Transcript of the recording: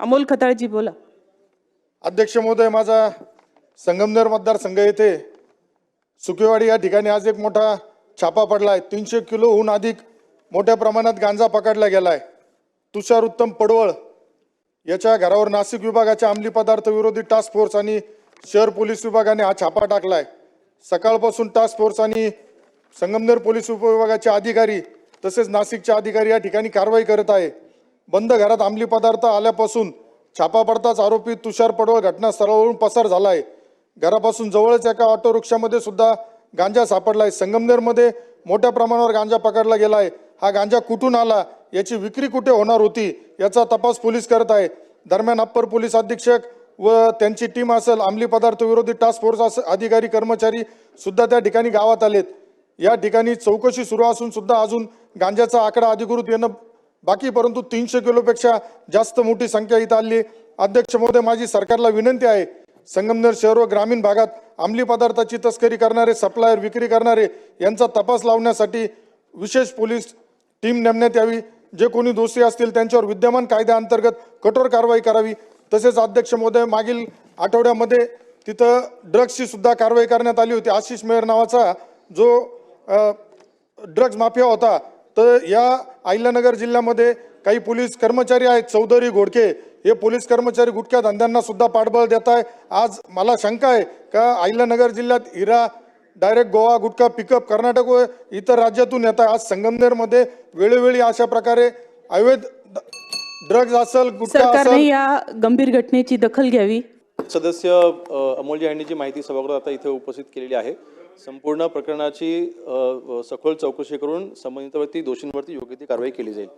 अमोल खताळजी बोला. अध्यक्ष महोदय माझा संगमनेर मतदारसंघ येथे सुकेवाडी या ठिकाणी आज एक मोठा छापा पडला आहे तीनशे किलोहून अधिक मोठ्या प्रमाणात गांजा पकडला गेलाय. तुषार उत्तम पडवळ याच्या घरावर नाशिक विभागाच्या अंमली पदार्थ विरोधी टास्क फोर्स आणि शहर पोलीस विभागाने हा छापा टाकलाय. सकाळपासून टास्क फोर्स आणि संगमनेर पोलीस उपविभागाचे अधिकारी तसेच नाशिकचे अधिकारी या ठिकाणी कारवाई करत आहे. बंद घरात अंमली पदार्थ आल्यापासून छापा पडताच आरोपी तुषार पडवळ घटनास्थळावरून पसार झाला आहे घरापासून जवळच एका ऑटो रिक्षामध्ये सुद्धा गांजा सापडला आहे संगमनेरमध्ये मोठ्या प्रमाणावर गांजा पकडला गेला आहे हा गांजा कुठून आला याची विक्री कुठे होणार होती याचा तपास पोलीस करत आहे. दरम्यान अप्पर पोलीस अधीक्षक व त्यांची टीम असेल अंमली पदार्थ विरोधी टास्क फोर्स असेल अधिकारी कर्मचारी सुद्धा त्या ठिकाणी गावात आलेत. या ठिकाणी चौकशी सुरू असून सुद्धा अजून गांजाचा आकडा अधिकृत येणं बाकी परंतु तीनशे किलोपेक्षा जास्त मोठी संख्या इथं आली. अध्यक्ष महोदय माझी सरकारला विनंती आहे संगमनेर शहर व ग्रामीण भागात अंमली पदार्थाची तस्करी करणारे सप्लायर विक्री करणारे यांचा तपास लावण्यासाठी विशेष पोलीस टीम नेमण्यात यावी. जे कोणी दोषी असतील त्यांच्यावर विद्यमान कायद्याअंतर्गत कठोर कारवाई करावी. तसेच अध्यक्ष महोदय मागील आठवड्यामध्ये तिथं ड्रग्सची सुद्धा कारवाई करण्यात आली होती. आशिष मेहर नावाचा जो ड्रग्ज माफिया होता तर या अहिल्यानगर जिल्ह्यामध्ये काही पोलीस कर्मचारी आहेत चौधरी घोडके. हे पोलीस कर्मचारी गुटख्या धंद्यांना सुद्धा पाठबळ देत आहे. आज मला शंका आहे का अहिल्यानगर जिल्ह्यात हिरा डायरेक्ट गोवा गुटखा पिकअप कर्नाटक व इतर राज्यातून येत आहे. आज संगमनेरमध्ये वेळोवेळी अशा प्रकारे अवैध ड्रग्ज असेल गुटखा असेल या गंभीर घटनेची दखल घ्यावी. सदस्य अमोल अमोलजी यांनी जी माहिती सभागृहात आता इथे उपस्थित केलेली आहे संपूर्ण प्रकरणाची सखोल चौकशी करून संबंधितवरती दोषींवरती योग्य ती कारवाई केली जाईल.